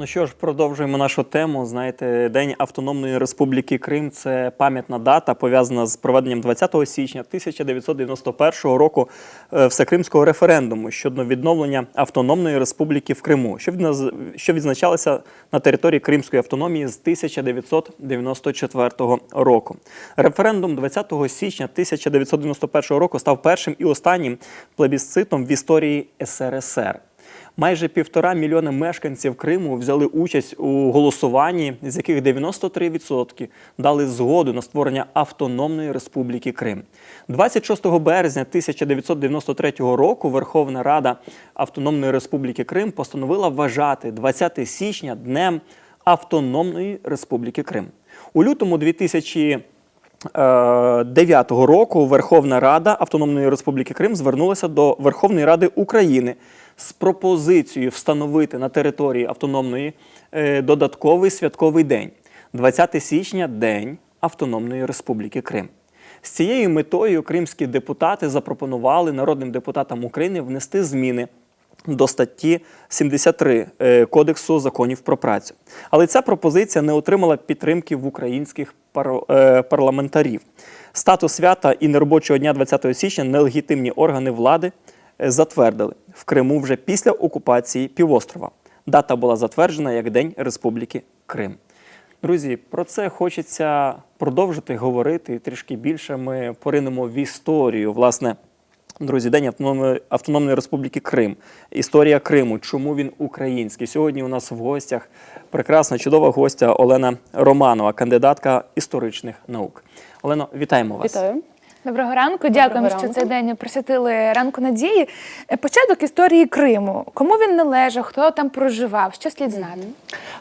Ну що ж, продовжуємо нашу тему. Знаєте, День Автономної Республіки Крим це пам'ятна дата, пов'язана з проведенням 20 січня 1991 року е, всекримського референдуму щодо відновлення Автономної Республіки в Криму, що відзначалося на території Кримської автономії з 1994 року. Референдум 20 січня 1991 року став першим і останнім плебісцитом в історії СРСР. Майже півтора мільйона мешканців Криму взяли участь у голосуванні, з яких 93% дали згоду на створення автономної республіки Крим. 26 березня 1993 року Верховна Рада Автономної Республіки Крим постановила вважати 20 січня днем Автономної Республіки Крим. У лютому 2000 2009 року Верховна Рада Автономної Республіки Крим звернулася до Верховної Ради України з пропозицією встановити на території автономної е, додатковий святковий день 20 січня День Автономної Республіки Крим. З цією метою кримські депутати запропонували народним депутатам України внести зміни до статті 73 е, Кодексу законів про працю. Але ця пропозиція не отримала підтримки в українських е, парламентарів. Статус свята і неробочого дня 20 січня нелегітимні органи влади затвердили в Криму вже після окупації півострова. Дата була затверджена як День Республіки Крим. Друзі, про це хочеться продовжити говорити трішки більше. Ми поринемо в історію. Власне, друзі, День Автономної, Республіки Крим. Історія Криму. Чому він український? Сьогодні у нас в гостях прекрасна, чудова гостя Олена Романова, кандидатка історичних наук. Олено, вітаємо вас. Вітаю. Доброго ранку, дякуємо, що цей день присвятили ранку надії. Е, Початок історії Криму. Кому він належав, хто там проживав, що слід знати?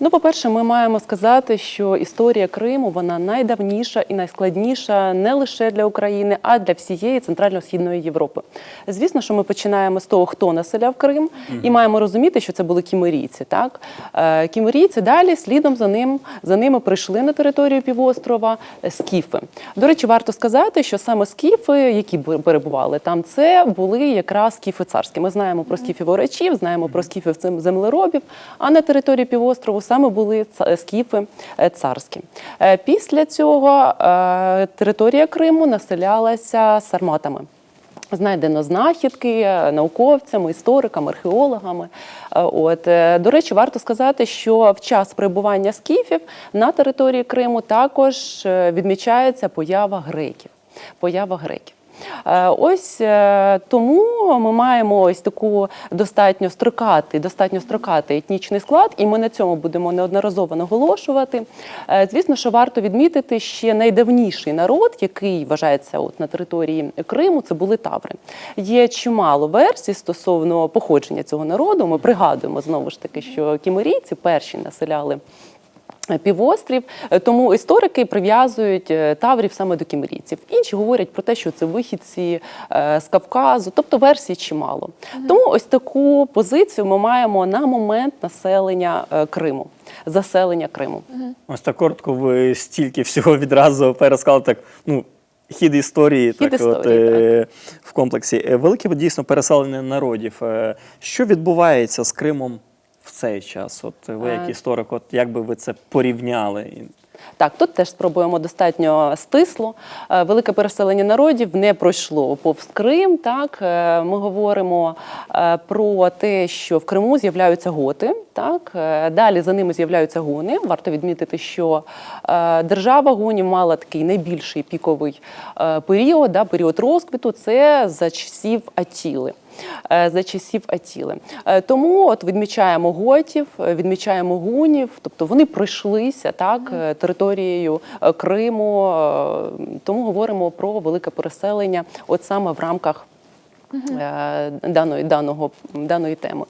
Ну, по-перше, ми маємо сказати, що історія Криму вона найдавніша і найскладніша не лише для України, а для всієї центрально-східної Європи. Звісно, що ми починаємо з того, хто населяв Крим, і маємо розуміти, що це були кімерійці. Так Е, кімерійці далі слідом за ним за ними прийшли на територію півострова е, скіфи. До речі, варто сказати, що саме скіфи, які перебували там, це були якраз скіфи царські. Ми знаємо про скіфів орачів, знаємо про скіфів землеробів. А на території півострову саме були скіфи е, царські. Е, Після цього е, територія Криму населялася сарматами. Знайдено знахідки е, науковцями, істориками, археологами. Е, От е, до речі, варто сказати, що в час перебування скіфів на території Криму також е, відмічається поява греків. Поява греків. Е, Ось е, тому ми маємо ось таку достатньо строкатий, достатньо строкатий етнічний склад, і ми на цьому будемо неодноразово наголошувати. Е, Звісно, що варто відмітити ще найдавніший народ, який вважається от на території Криму, це були таври. Є чимало версій стосовно походження цього народу. Ми пригадуємо знову ж таки, що кімерійці перші населяли. Півострів, Е, тому історики прив'язують е, таврів саме до кімерійців. Інші говорять про те, що це вихідці е, з Кавказу, тобто версій чимало. Тому ось таку позицію ми маємо на момент населення Криму, заселення Криму. Ось так коротко, ви стільки всього відразу пересказали так. Ну, хід історії, Хід так, от, історії, е, в комплексі. Велике дійсно переселення народів. Що відбувається з Кримом в цей час? От ви, як Е. історик, от як би ви це порівняли? Так, тут теж спробуємо достатньо стисло. Е, Велике переселення народів не пройшло повз Крим. Так Е, ми говоримо про те, що в Криму з'являються готи. Так далі за ними з'являються гуни. Варто відмітити, що держава гунів мала такий найбільший піковий період, да, період розквіту. Це за часів Атіли. Е, За часів Атіли. Е, Тому от відмічаємо готів, е, відмічаємо гунів, тобто вони пройшлися так територією Криму. Тому говоримо про велике переселення, от саме в рамках даної, даного, даної теми.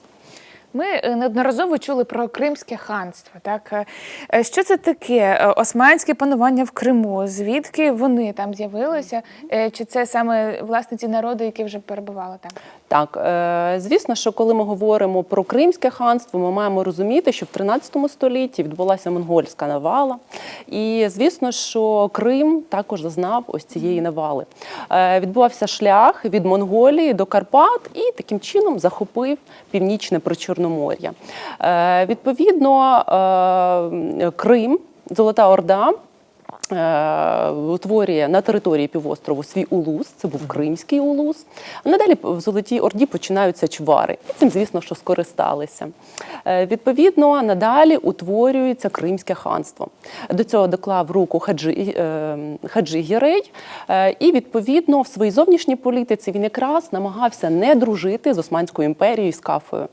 Ми неодноразово чули про Кримське ханство. Так що це таке? Османське панування в Криму? Звідки вони там з'явилися? Чи це саме власне ці народи, які вже перебували там? Так, е, звісно, що коли ми говоримо про Кримське ханство, ми маємо розуміти, що в 13 столітті відбулася монгольська навала, і звісно, що Крим також зазнав ось цієї навали. Е, відбувався шлях від Монголії до Карпат і таким чином захопив північне Причорномор'я. Е, відповідно, Крим, Золота Орда. Е, Утворює на території півострову свій улус, це був Кримський улус. А надалі в Золотій Орді починаються чвари. І цим, звісно, що скористалися. Е, Відповідно, надалі утворюється Кримське ханство. До цього доклав руку Хаджи, е, Хаджи Гірей. І, відповідно, в своїй зовнішній політиці він якраз намагався не дружити з Османською імперією з Кафою,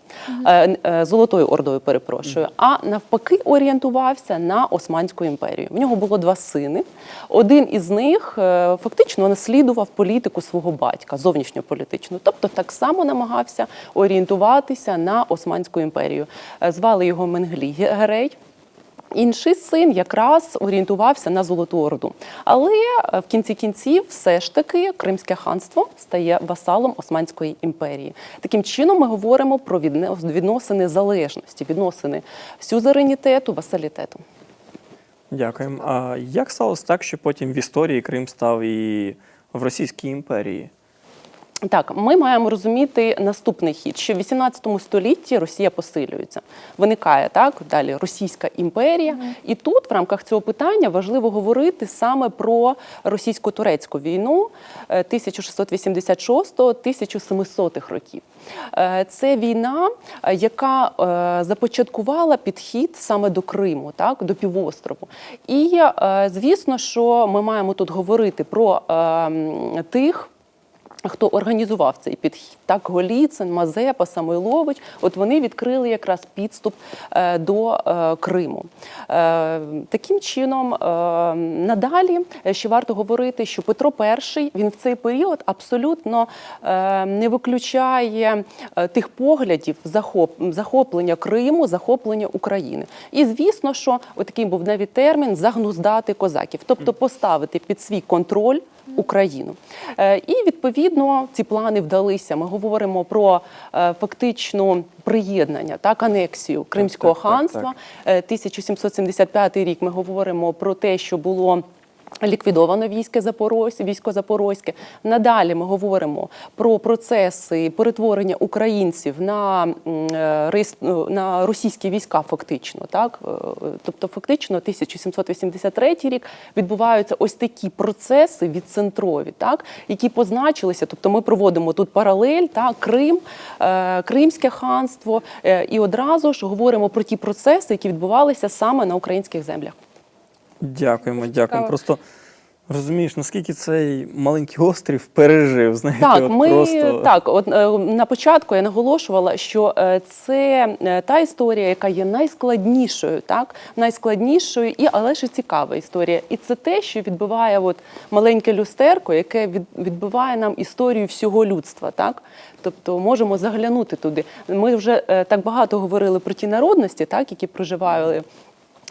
Золотою Ордою, перепрошую, а навпаки орієнтувався на Османську імперію. В нього було два сини. Один із них е, фактично наслідував політику свого батька, зовнішньополітичну, тобто так само намагався орієнтуватися на Османську імперію. Е, Звали його Менглі Герей. Інший син якраз орієнтувався на Золоту Орду. Але е, в кінці кінців все ж таки Кримське ханство стає васалом Османської імперії. Таким чином ми говоримо про відносини залежності, відносини сюзеренітету, васалітету. Дякуємо. А як сталося так, що потім в історії Крим став і в Російській імперії? Так, ми маємо розуміти наступний хід, що в 18 столітті Росія посилюється. Виникає так далі Російська імперія, і тут в рамках цього питання важливо говорити саме про російсько-турецьку війну е, 1686-1700 років. Е, Це війна, е, яка е, започаткувала підхід саме до Криму, так до півострову. І звісно, що ми маємо тут говорити про е, тих. Хто організував цей підхід? Так, Голіцин, Мазепа, Самойлович. От вони відкрили якраз підступ е, до е, Криму. Е, таким чином, надалі ще варто говорити, що Петро І він в цей період абсолютно не виключає тих поглядів захоп, захоплення Криму, захоплення України. І звісно, що такий був навіть термін загнуздати козаків, тобто поставити під свій контроль. Україну. Е, І відповідно ці плани вдалися. Ми говоримо про фактично фактичну приєднання, так, анексію Кримського так, так, ханства. Е, 1775 рік ми говоримо про те, що було. Ліквідовано військо Запорозьке, військо Запорозьке. Надалі ми говоримо про процеси перетворення українців на, е, ну, на російські війська, фактично. Так? Е, Тобто, фактично, 1783 рік відбуваються ось такі процеси відцентрові, так? які позначилися. Тобто ми проводимо тут паралель, так? Крим, е, Кримське ханство, і одразу ж говоримо про ті процеси, які відбувалися саме на українських землях. Дякуємо, дякуємо. Просто розумієш, наскільки цей маленький острів пережив. Знаєте, Так, от ми просто... так, от е, на початку я наголошувала, що е, це е, та історія, яка є найскладнішою, так найскладнішою, і але ж і цікава історія. І це те, що відбиває от маленьке люстерко, яке відбиває нам історію всього людства. Так, тобто можемо заглянути туди. Ми вже так багато говорили про ті народності, так які проживали.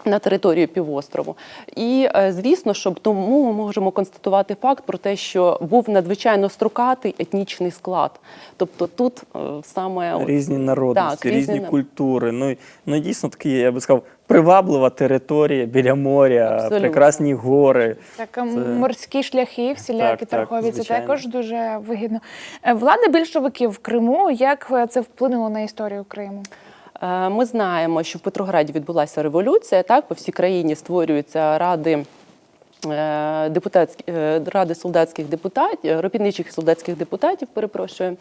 На територію півострову, і е, звісно, що тому ми можемо констатувати факт про те, що був надзвичайно строкатий етнічний склад. Тобто тут е, саме Різні народності, Так, різні різні культури. Ну, ну дійсно такі, я би сказав, приваблива територія біля моря, Абсолютно. прекрасні гори. Так, а морські шляхи, всілякі Так, так, торгові, це також дуже вигідно. Е, Влада більшовиків в Криму, як це вплинуло на історію Криму? Е, Ми знаємо, що в Петрограді відбулася революція. Так, по всій країні створюються ради. е, Депутатські е, ради солдатських депутатів, робітничих і солдатських депутатів, перепрошую,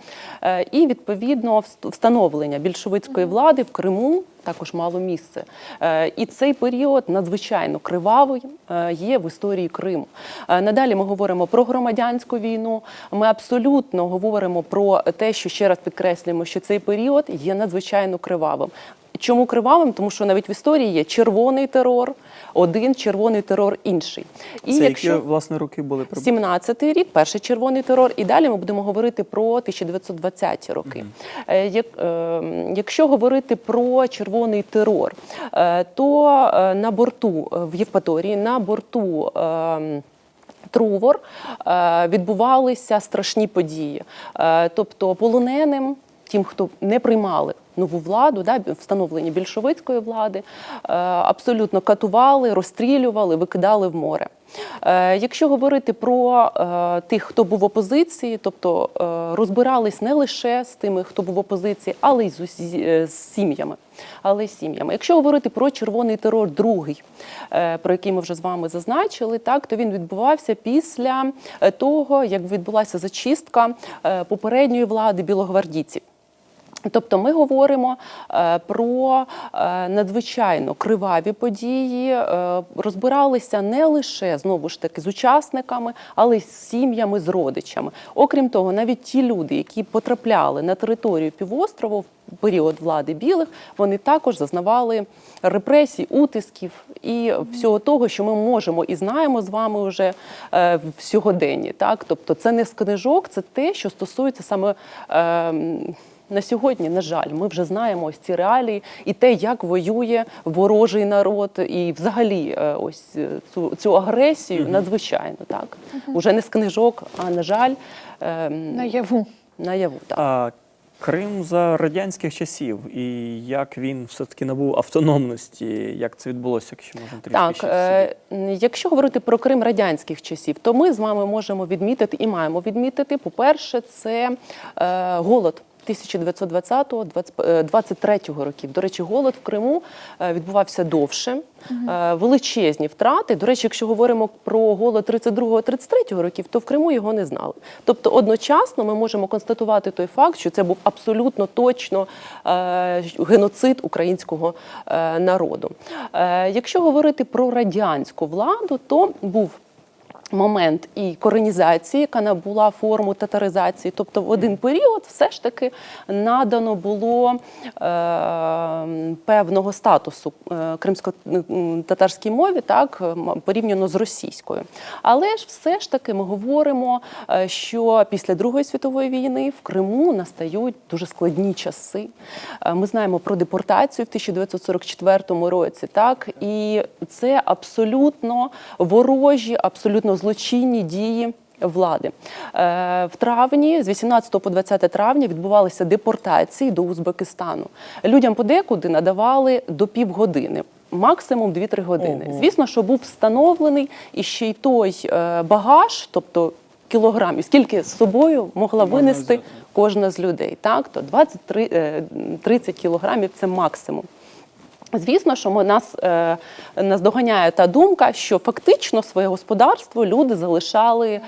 і відповідно встановлення більшовицької влади в Криму також мало місце. Е, І цей період надзвичайно кривавий е, є в історії Криму. Е, Надалі ми говоримо про громадянську війну. Ми абсолютно говоримо про те, що ще раз підкреслюємо, що цей період є надзвичайно кривавим. Чому кривавим? Тому що навіть в історії є червоний терор, один червоний терор інший. І Це якщо які власне роки були приблизно? 17-й рік, перший червоний терор, і далі ми будемо говорити про 1920-ті роки. Як, е, якщо говорити про червоний терор, е, то на борту в Євпаторії, на борту. е, Трувор відбувалися страшні події. Тобто полоненим, тим, хто не приймали нову владу, да, встановлення більшовицької влади, е, абсолютно катували, розстрілювали, викидали в море. Е, Якщо говорити про е, тих, хто був в опозиції, тобто розбирались не лише з тими, хто був в опозиції, але й з, сім'ями. Але й сім'ями. Якщо говорити про червоний терор, другий, про який ми вже з вами зазначили, так то він відбувався після того, як відбулася зачистка попередньої влади білогвардійців. Тобто ми говоримо е, про е, надзвичайно криваві події, е, розбиралися не лише знову ж таки з учасниками, але й з сім'ями, з родичами. Окрім того, навіть ті люди, які потрапляли на територію півострову в період влади білих, вони також зазнавали репресій, утисків і всього того, що ми можемо і знаємо з вами вже в сьогоденні. Так, тобто, це не з книжок, це те, що стосується саме. На сьогодні, на жаль, ми вже знаємо ось ці реалії і те, як воює ворожий народ, і взагалі е, ось е, цю, цю агресію надзвичайно так. Уже не з книжок, а на жаль, ем, Наяву. наяву. Так. А Крим за радянських часів, і як він все-таки набув автономності, як це відбулося, якщо можна трішки Так, е, якщо говорити про Крим радянських часів, то ми з вами можемо відмітити і маємо відмітити. По-перше, це е, голод. 1920-23 років. До речі, голод в Криму е, відбувався довше, е, величезні втрати. До речі, якщо говоримо про голод 32-33 років, то в Криму його не знали. Тобто, одночасно ми можемо констатувати той факт, що це був абсолютно точно е, геноцид українського е, народу. Е, Якщо говорити про радянську владу, то був момент і коренізації, яка набула форму татаризації. Тобто в один період все ж таки надано було е, певного статусу е, кримсько-татарській мові, так порівняно з російською. Але ж все ж таки ми говоримо, е, що після Другої світової війни в Криму настають дуже складні часи. Е, Ми знаємо про депортацію в 1944 році, так і це абсолютно ворожі, абсолютно злочинні дії. Влади Е, в травні, з 18 по 20 травня, відбувалися депортації до Узбекистану. Людям подекуди надавали до півгодини, максимум 2-3 години. Ого. Звісно, що був встановлений і ще й той е, багаж, тобто кілограмів, скільки з собою могла винести кожна з людей. Так, то 23, е, 30 кілограмів це максимум. Звісно, що ми нас, е, нас доганяє та думка, що фактично своє господарство люди залишали е,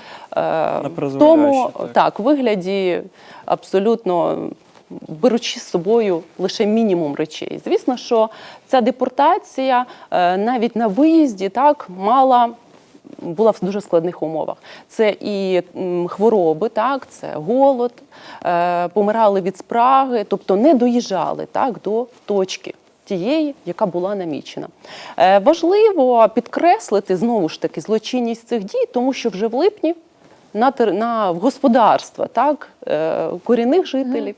в тому так. так, вигляді абсолютно беручи з собою лише мінімум речей. Звісно, що ця депортація е, навіть на виїзді так мала. Була в дуже складних умовах. Це і хвороби, так, це голод, е, помирали від спраги, тобто не доїжджали так, до точки тієї, яка була намічена. Е, важливо підкреслити знову ж таки злочинність цих дій, тому що вже в липні на, на господарства так, е, корінних жителів,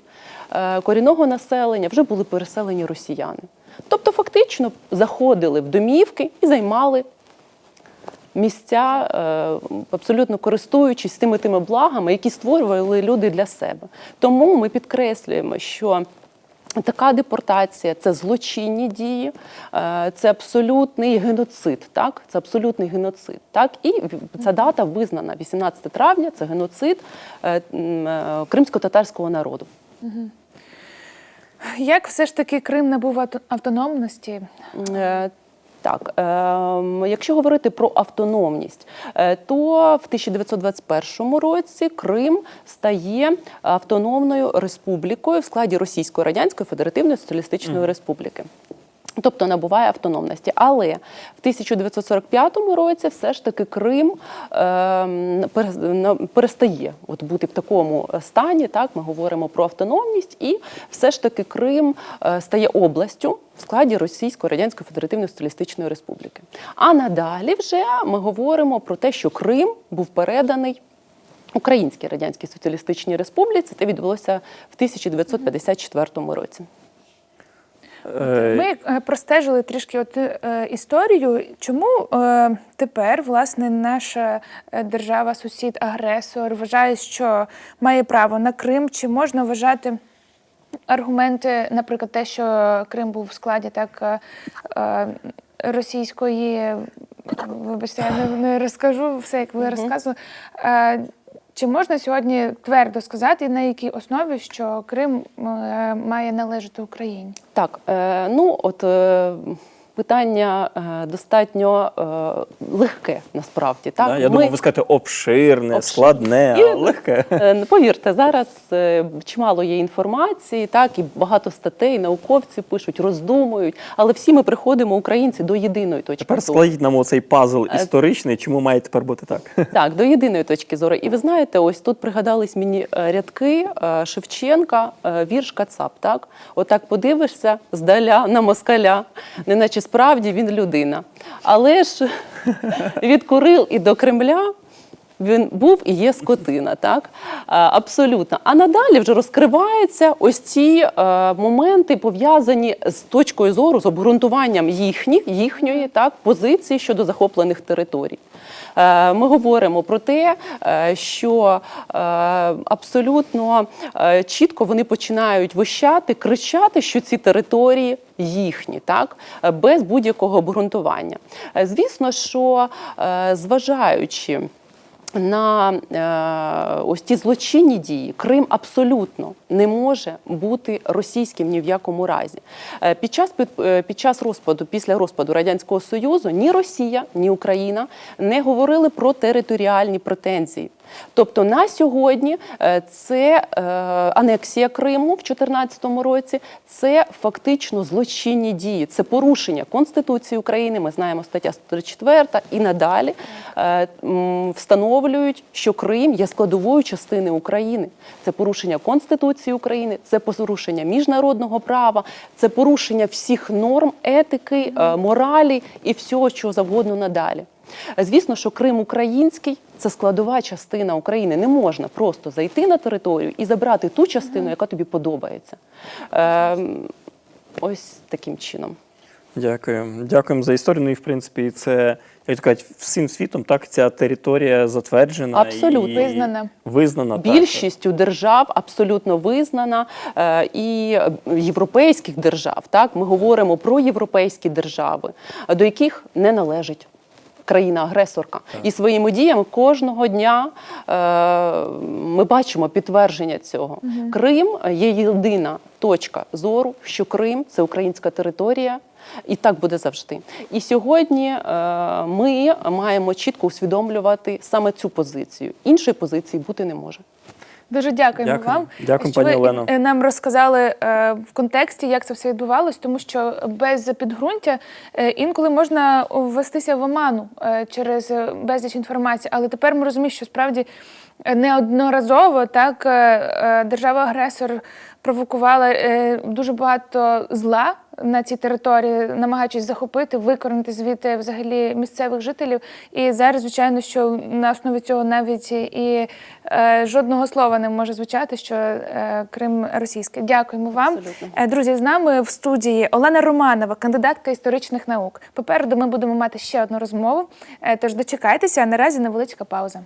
е, корінного населення вже були переселені росіяни. Тобто, фактично заходили в домівки і займали місця, абсолютно користуючись тими тими благами, які створювали люди для себе. Тому ми підкреслюємо, що. Така депортація це злочинні дії, е, це абсолютний геноцид. Так, це абсолютний геноцид. Так, і ця дата визнана 18 травня. Це геноцид е, е, кримсько-татарського народу. Як все ж таки Крим набув авто- автономності? Так, ем, якщо говорити про автономність, е, то в 1921 році Крим стає автономною республікою в складі Російської Радянської Федеративної Соціалістичної Республіки. Тобто набуває автономності. Але в 1945 році все ж таки Крим ем, перестає от бути в такому стані. Так, ми говоримо про автономність, і все ж таки Крим е, стає областю в складі Російської Радянської Федеративної Соціалістичної Республіки. А надалі вже ми говоримо про те, що Крим був переданий. Українській Радянській Соціалістичній Республіці це відбулося в 1954 році. Е, Ми е, простежили трішки от, е, історію. Чому тепер власне наша держава, сусід, агресор вважає, що має право на Крим? Чи можна вважати аргументи, наприклад, те, що Крим був в складі так російської, вибачте, я не, не розкажу все, як ви розказували. Чи можна сьогодні твердо сказати, на якій основі, що Крим е, має належати Україні? Так, е, ну от е, питання е, достатньо е, легке насправді. Так, да, я Ми- думав, ви скажете обширне, складне, І- а легке. Е, Повірте, зараз чимало є інформації, так і багато статей, науковці пишуть, роздумують, але всі ми приходимо, українці, до єдиної точки Тепер складіть нам оцей пазл історичний, чому має тепер бути так? Так, до єдиної точки зору. І ви знаєте, ось тут пригадались мені рядки Шевченка, вірш Кацап. Так, отак подивишся здаля на москаля, неначе справді він людина. Але ж від Курил і до Кремля. Він був і є скотина, так абсолютно. А надалі вже розкриваються ось ці е, моменти, пов'язані з точкою зору, з обґрунтуванням їхніх, їхньої так позиції щодо захоплених територій. Е, Ми говоримо про те, е, що е, абсолютно чітко вони починають вищати, кричати, що ці території їхні, так без будь-якого обґрунтування. Звісно, що зважаючи на е, ось ті злочинні дії Крим абсолютно не може бути російським ні в якому разі. Е, під час е, під час розпаду, після розпаду радянського союзу, ні Росія, ні Україна не говорили про територіальні претензії. Тобто на сьогодні е, це е, анексія Криму в 2014 році, це фактично злочинні дії, це порушення Конституції України. Ми знаємо стаття 134 і надалі е, встановлюють, що Крим є складовою частини України. Це порушення Конституції України, це порушення міжнародного права, це порушення всіх норм етики, моралі і всього, чого завгодно надалі. Звісно, що Крим український це складова частина України. Не можна просто зайти на територію і забрати ту частину, яка тобі подобається. Ем, ось таким чином. Дякую. Дякуємо за історію. Ну і в принципі, це як кажуть, всім світом так ця територія затверджена Абсолютно. і Визнана. Визнана так. Більшістю держав абсолютно визнана е, і європейських держав. Так, ми говоримо про європейські держави, до яких не належить. Країна-агресорка і своїми діями кожного дня е, ми бачимо підтвердження цього. Крим є єдина точка зору, що Крим це українська територія, і так буде завжди. І сьогодні е, ми маємо чітко усвідомлювати саме цю позицію. Іншої позиції бути не може. Дуже дякуємо Дякую. вам. Дякую, що пані Олено. е, нам розказали е, в контексті, як це все відбувалось, тому що без підґрунтя е, інколи можна ввестися в оману через безліч інформації. Але тепер ми розуміємо, що справді неодноразово так держава-агресор провокувала дуже багато зла на цій території, намагаючись захопити, викоренити звідти взагалі місцевих жителів. І зараз, звичайно, що на основі цього навіть і е, жодного слова не може звучати, що е, Крим російський. Дякуємо вам. Абсолютно. Е, Друзі, з нами в студії Олена Романова, кандидатка історичних наук. Попереду ми будемо мати ще одну розмову. Е, Тож дочекайтеся, а наразі невеличка пауза.